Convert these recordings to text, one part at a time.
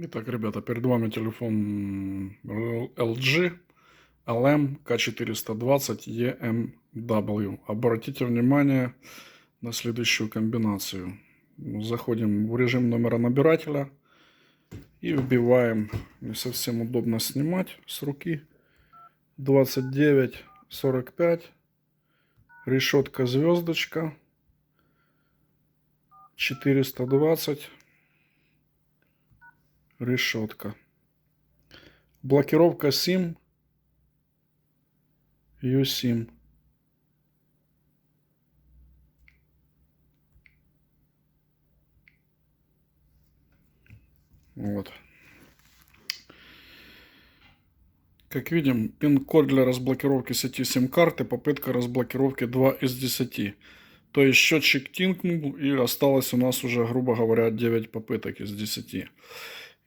Итак, ребята, перед вами телефон LG LM K420 EMW. Обратите внимание на следующую комбинацию. Заходим в режим номера набирателя и вбиваем. Не совсем удобно снимать с руки. 29 45 решетка звездочка 420 решетка. Блокировка SIM. USIM. Вот. Как видим, пин-код для разблокировки сети сим-карты, попытка разблокировки 2 из 10. То есть счетчик тинкнул и осталось у нас уже, грубо говоря, 9 попыток из 10.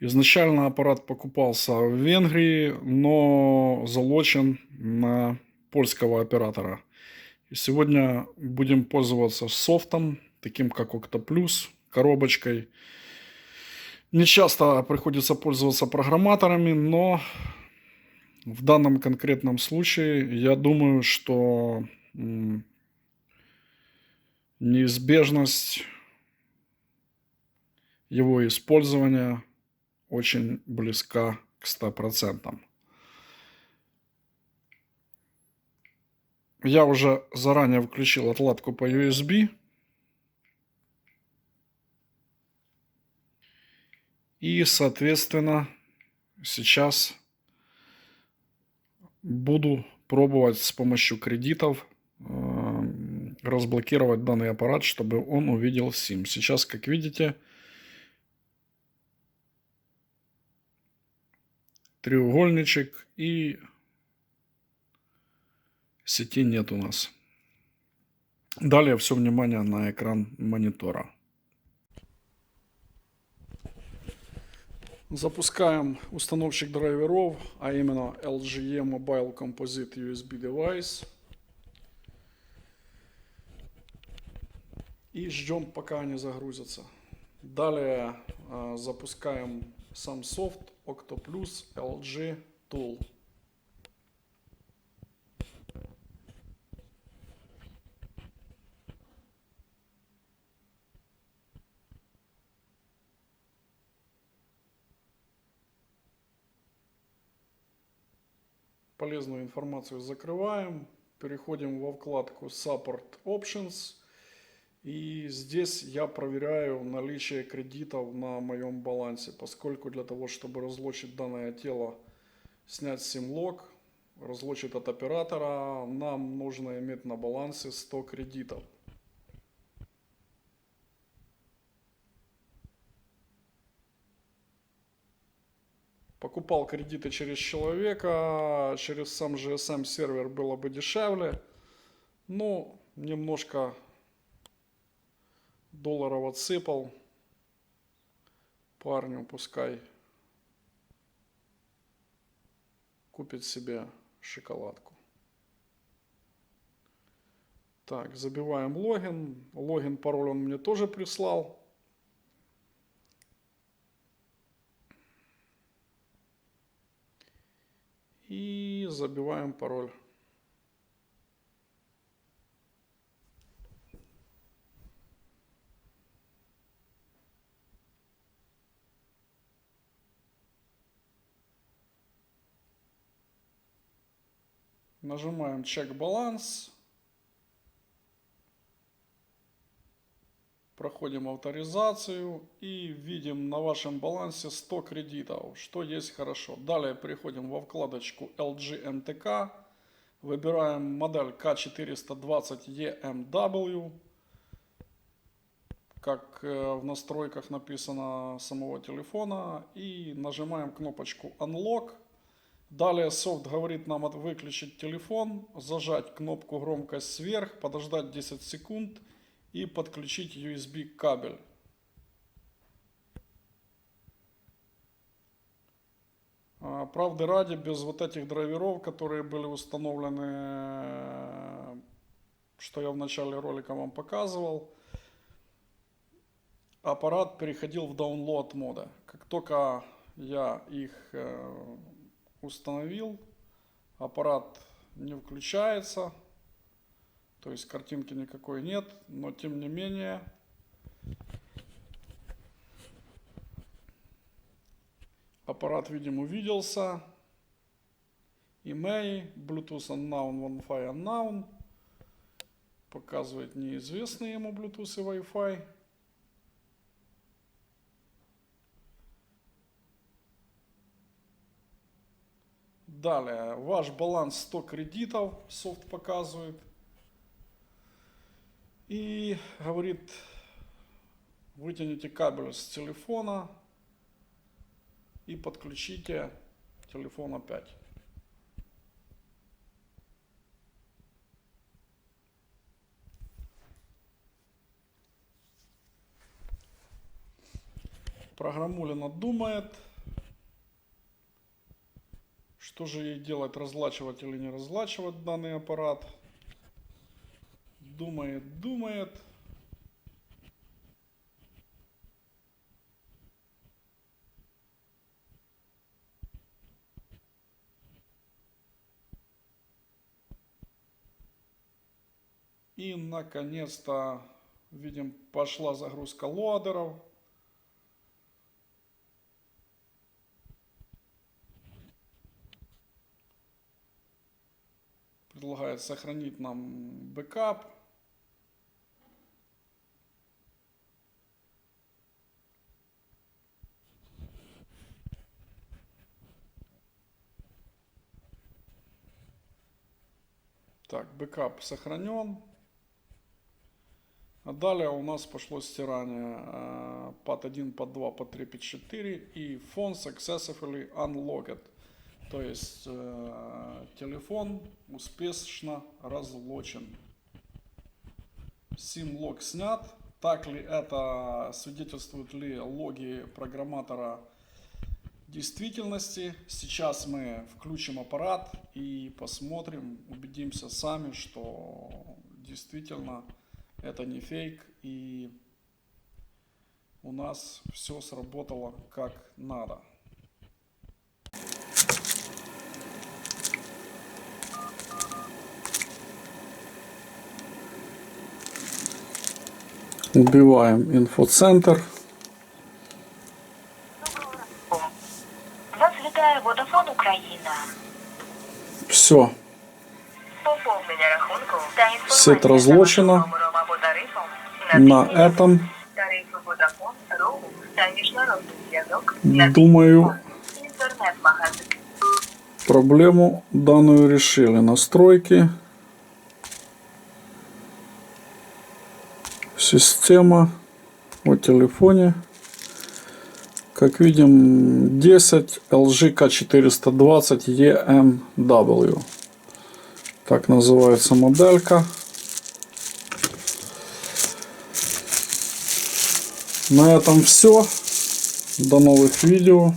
Изначально аппарат покупался в Венгрии, но залочен на польского оператора. И сегодня будем пользоваться софтом, таким как Octoplus, коробочкой. Не часто приходится пользоваться программаторами, но в данном конкретном случае я думаю, что неизбежность его использования очень близка к 100%. Я уже заранее включил отладку по USB. И, соответственно, сейчас буду пробовать с помощью кредитов э, разблокировать данный аппарат, чтобы он увидел SIM. Сейчас, как видите, треугольничек и сети нет у нас. Далее все внимание на экран монитора. Запускаем установщик драйверов, а именно LGE Mobile Composite USB Device. И ждем, пока они загрузятся. Далее э, запускаем софт Octoplus LG Tool. Полезную информацию закрываем. Переходим во вкладку Support Options. И здесь я проверяю наличие кредитов на моем балансе, поскольку для того, чтобы разлочить данное тело, снять сим-лог, разлочить от оператора, нам нужно иметь на балансе 100 кредитов. Покупал кредиты через человека, через сам GSM сервер было бы дешевле, но немножко долларов отсыпал парню, пускай купит себе шоколадку. Так, забиваем логин. Логин, пароль он мне тоже прислал. И забиваем пароль. Нажимаем чек баланс. Проходим авторизацию и видим на вашем балансе 100 кредитов, что есть хорошо. Далее переходим во вкладочку LG MTK. Выбираем модель K420 EMW. Как э, в настройках написано самого телефона. И нажимаем кнопочку Unlock. Далее софт говорит нам выключить телефон, зажать кнопку громкость сверх, подождать 10 секунд и подключить USB кабель. А, правды ради, без вот этих драйверов, которые были установлены, что я в начале ролика вам показывал, аппарат переходил в download мода. Как только я их э, установил. Аппарат не включается. То есть картинки никакой нет. Но тем не менее аппарат, видимо, увиделся. Email, Bluetooth unknown, Wi-Fi unknown. Показывает неизвестный ему Bluetooth и Wi-Fi. Далее, ваш баланс 100 кредитов, софт показывает. И говорит, вытяните кабель с телефона и подключите телефон опять. Программулина думает, что же ей делать, разлачивать или не разлачивать данный аппарат. Думает, думает. И наконец-то, видим, пошла загрузка лоадеров. Предлагает сохранить нам бэкап. Так, бэкап сохранен. А далее у нас пошло стирание э, под 1, под 2, под 3, под 4 и phone successfully unlocked. То есть э, телефон успешно разлочен. Сим-лог снят. Так ли это, свидетельствуют ли логи программатора действительности? Сейчас мы включим аппарат и посмотрим, убедимся сами, что действительно это не фейк и у нас все сработало как надо. Убиваем инфоцентр. Вас вітає Водафон Україна. Все. Поповнення рахунку та інформація Сет розлучено. за вашим номером або тарифом На підміни этом, тарифи Водафон, роумінг та міжнародний зв'язок думаю, інтернет-магазин. проблему данную решили. Настройки. Система о телефоне. Как видим, 10 LG K420 EMW. Так называется моделька. На этом все. До новых видео.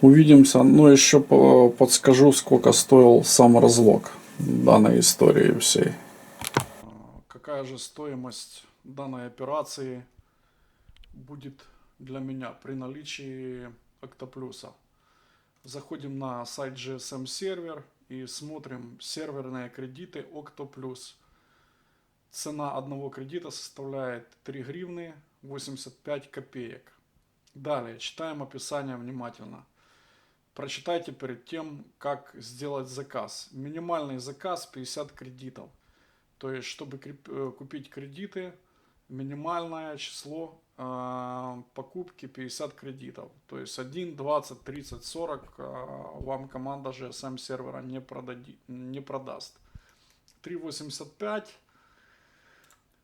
Увидимся. Но еще по- подскажу, сколько стоил сам разлог данной истории всей. Какая же стоимость данной операции будет для меня при наличии Octoplus? Заходим на сайт GSM сервер и смотрим серверные кредиты Octoplus. Цена одного кредита составляет 3 гривны 85 копеек. Далее читаем описание внимательно. Прочитайте перед тем, как сделать заказ. Минимальный заказ 50 кредитов. То есть, чтобы э, купить кредиты, минимальное число э, покупки 50 кредитов. То есть 1, 20, 30, 40 э, вам команда GSM сервера не, продади- не продаст. 3,85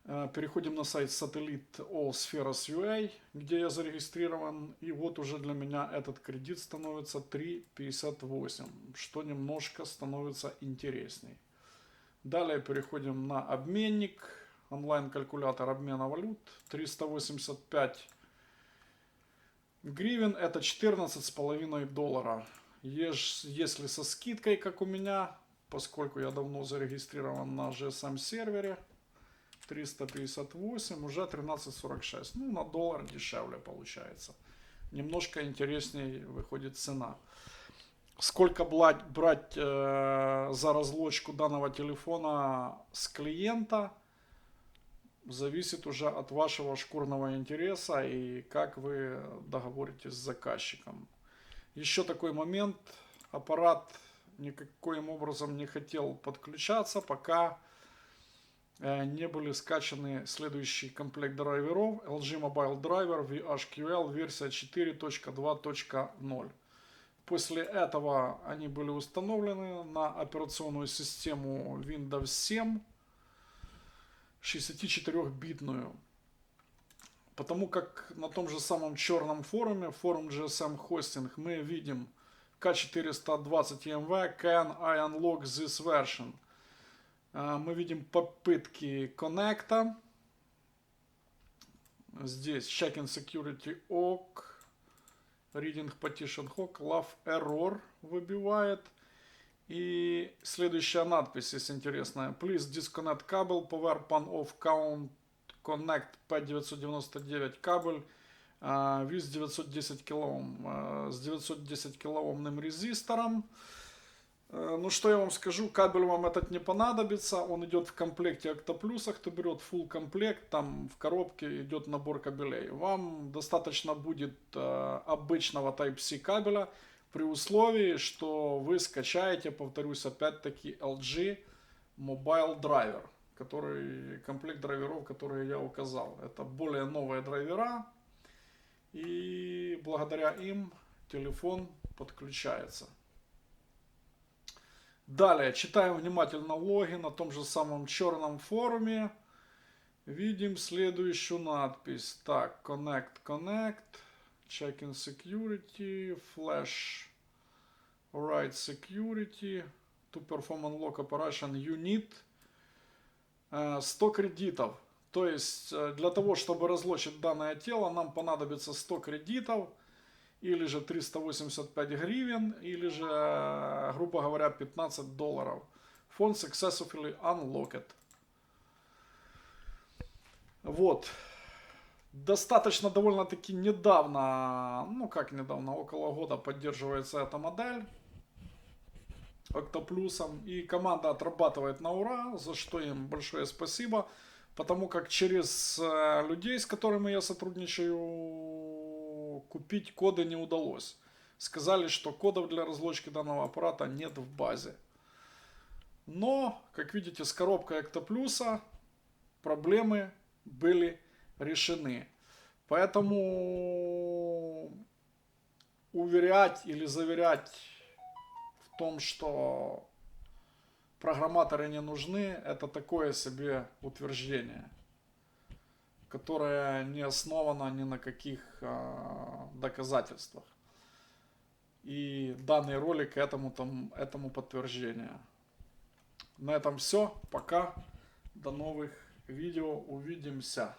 Э, Переходим на сайт сателлит Allspheres.ua, где я зарегистрирован. И вот уже для меня этот кредит становится 3,58, что немножко становится интересней. Далее переходим на обменник, онлайн-калькулятор обмена валют, 385 гривен, это 14,5 доллара. Если со скидкой, как у меня, поскольку я давно зарегистрирован на GSM сервере, 358, уже 13,46. Ну, на доллар дешевле получается. немножко интересней выходит цена. Сколько брать, брать э, за разлочку данного телефона с клиента, зависит уже от вашего шкурного интереса и как вы договоритесь с заказчиком. Еще такой момент. Аппарат никаким образом не хотел подключаться, пока э, не были скачаны следующий комплект драйверов LG Mobile Driver VHQL версия 4.2.0. После этого они были установлены на операционную систему Windows 7 64-битную. Потому как на том же самом черном форуме, форум GSM Hosting, мы видим K420 EMV, can I unlock this version? А, Мы видим попытки коннекта. Здесь checking security OK, reading partition hook, love error выбивает. И следующая надпись, если интересная. Please disconnect cable, power pan off count connect P999 кабель а, with 910 килоом, а, с 910 килоомным резистором. Э, Ну что я вам скажу, кабель вам этот не понадобится, он идет в комплекте Octoplus, кто берет full комплект, там в коробке идет набор кабелей. Вам достаточно будет э, обычного Type-C кабеля, при условии, что вы скачаете, повторюсь, опять-таки LG Mobile Driver, который, комплект драйверов, которые я указал. Это более новые драйвера, и благодаря им телефон подключается. Далее, читаем внимательно логи на том же самом черном форуме. Видим следующую надпись. Так, Connect, Connect, Check-in Security, Flash, Write Security, To Perform Unlock Operation Unit. Э, 100 кредитов. То есть, э, для того, чтобы разлочить данное тело, нам понадобится 100 кредитов, или же 385 гривен, или же, грубо говоря, 15 долларов. Фонд successfully unlocked. Вот. Достаточно довольно-таки недавно, ну как недавно, около года поддерживается эта модель Octoplus. И команда отрабатывает на ура, за что им большое спасибо. Потому как через э, людей, с которыми я сотрудничаю, купить коды не удалось. Сказали, что кодов для разлочки данного аппарата нет в базе. Но, как видите, с коробкой Octoplus проблемы были решены. Поэтому уверять или заверять в том, что программаторы не нужны, это такое себе утверждение, которое не основано ни на каких а, доказательствах. И данный ролик этому, там, этому подтверждение. На этом все. Пока. До новых видео. Увидимся.